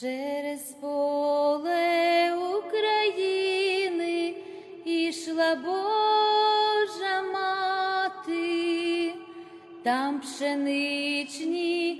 Через поле України ішла Божа мати, там пшеничні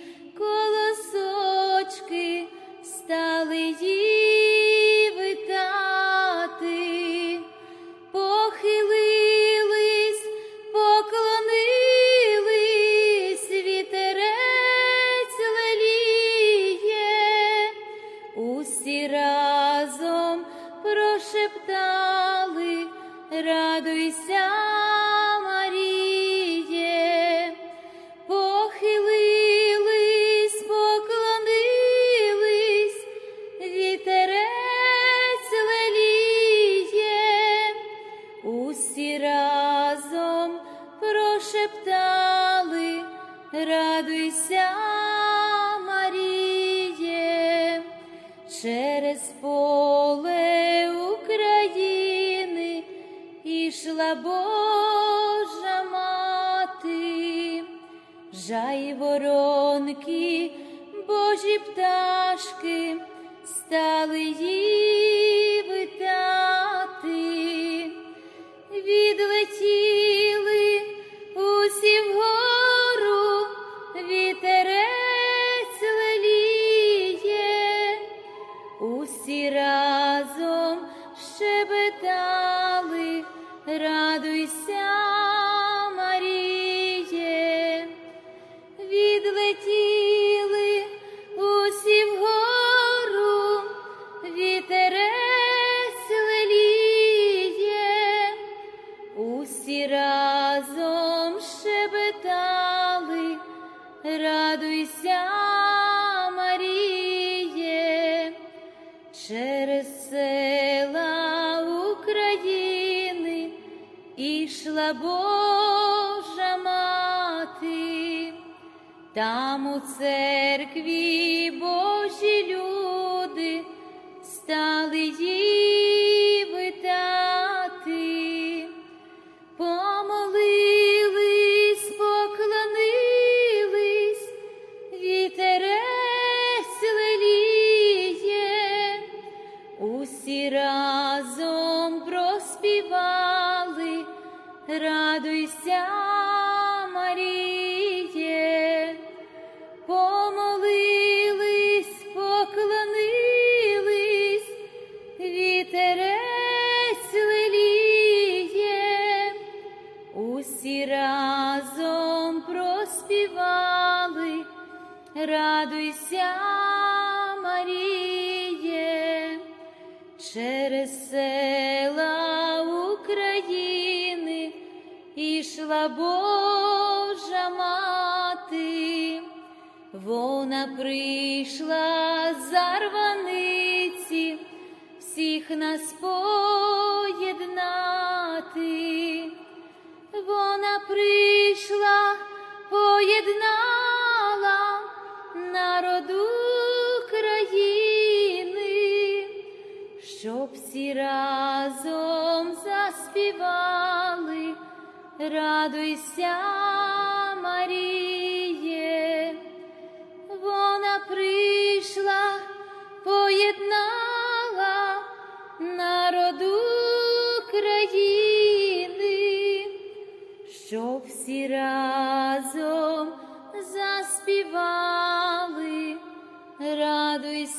разом прошептали, радуйся, жай воронки, божі пташки стали її витати, відлетіли радуйся, Маріє, через села України ішла Божа мати, вона прийшла зарваниці, всіх нас поєднати. Вона прийшла, поєднала народу країни, щоб всі разом заспівали, радуйся, Маріє, вона прийшла, поєднала народу країни, щоб всі разом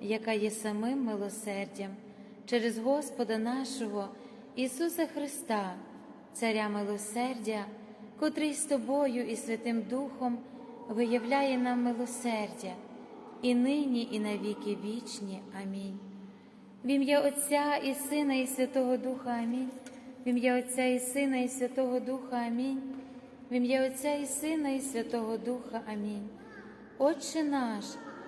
яка є самим милосердям, через Господа нашого Ісуса Христа, Царя милосердя, котрий з Тобою і Святим Духом виявляє нам милосердя, і нині, і навіки вічні. Амінь. В ім'я Отця і Сина, і Святого Духа Амінь. В ім'я Отця і Сина, і Святого Духа Амінь. В ім'я Отця і Сина, і Святого Духа Амінь. Отче наш,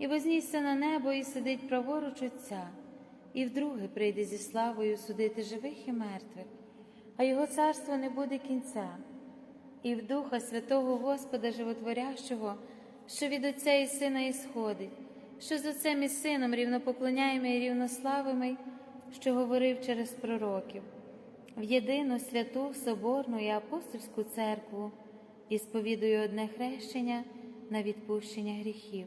і вознісся на небо, і сидить праворуч Отця, і вдруге прийде зі славою судити живих і мертвих, а його царство не буде кінця. І в Духа Святого Господа Животворящого, що від Отця і Сина ісходить, що з Отцем і Сином рівнопоклоняємо і рівнославими, що говорив через пророків, в єдину святу Соборну і апостольську церкву і сповідую одне хрещення на відпущення гріхів,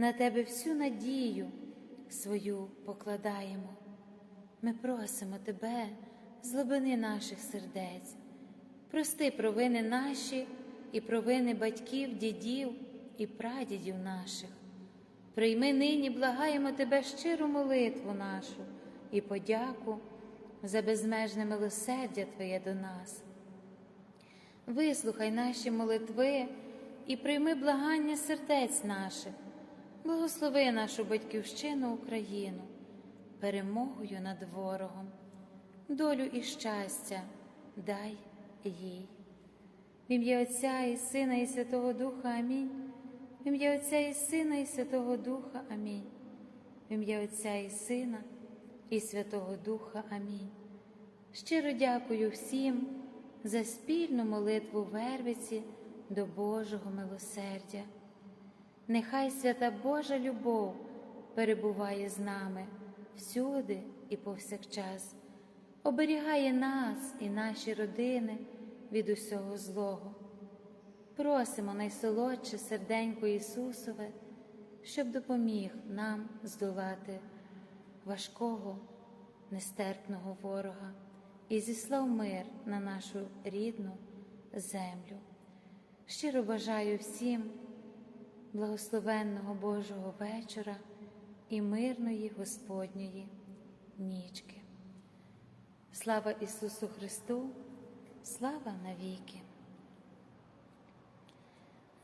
на Тебе всю надію свою покладаємо. Ми просимо Тебе з глибини наших сердець, прости провини наші і провини батьків, дідів і прадідів наших. Прийми нині, благаємо Тебе щиру молитву нашу і подяку за безмежне милосердя Твоє до нас. Вислухай наші молитви і прийми благання сердець наших, благослови нашу батьківщину Україну, перемогою над ворогом, долю і щастя дай їй. В ім'я Отця і Сина, і Святого Духа Амінь. В ім'я Отця і Сина, і Святого Духа Амінь. В ім'я Отця і Сина, і Святого Духа Амінь. Щиро дякую всім за спільну молитву Вервиці до Божого милосердя. Нехай свята Божа любов перебуває з нами всюди і повсякчас, оберігає нас і наші родини від усього злого. Просимо найсолодше серденько Ісусове, щоб допоміг нам здолати важкого, нестерпного ворога і зіслав мир на нашу рідну землю. Щиро бажаю всім благословенного Божого вечора і мирної Господньої нічки. Слава Ісусу Христу! Слава навіки!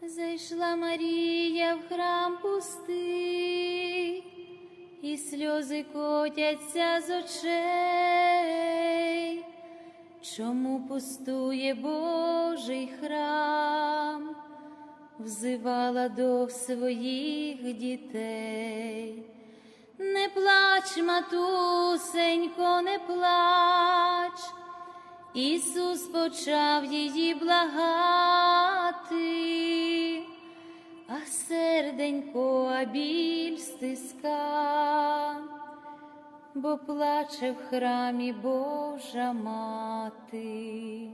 Зайшла Марія в храм пустий, і сльози котяться з очей. Чому пустує Божий храм? Взивала до своїх дітей. Не плач, матусенько, не плач. Ісус почав її благати, а серденько а біль стиска, бо плаче в храмі Божа мати,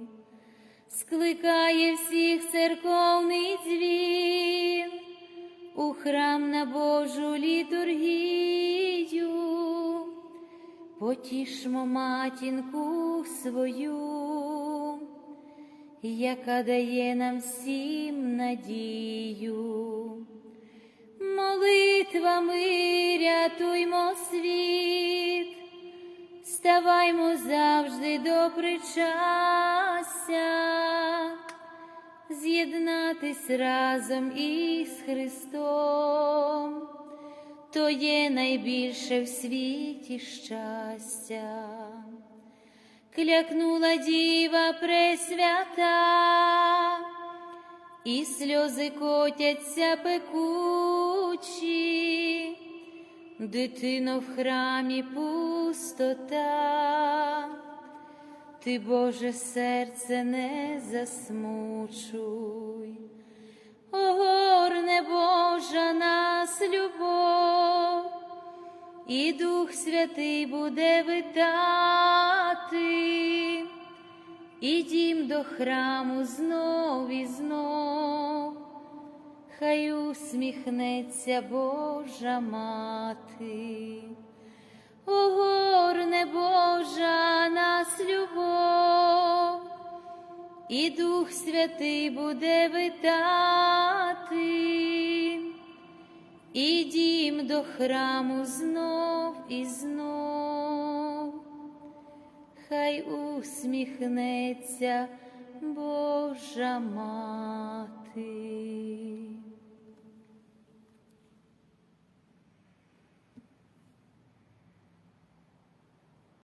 скликає всіх церковний дзвін у храм на Божу літургію. Потішмо матінку свою, яка дає нам всім надію, молитвами рятуймо світ, ставаймо завжди до причастя, з'єднатись разом із Христом то є найбільше в світі щастя. Клякнула діва пресвята, і сльози котяться пекучі, дитино в храмі пустота, ти, Боже, серце не засмучуй. Огорне Божа нас любов, і Дух Святий буде витати, і дім до храму знов і знов, хай усміхнеться Божа мати, огорне Божа нас любов і Дух Святий буде витати, і дім до храму знов і знов, хай усміхнеться Божа мати.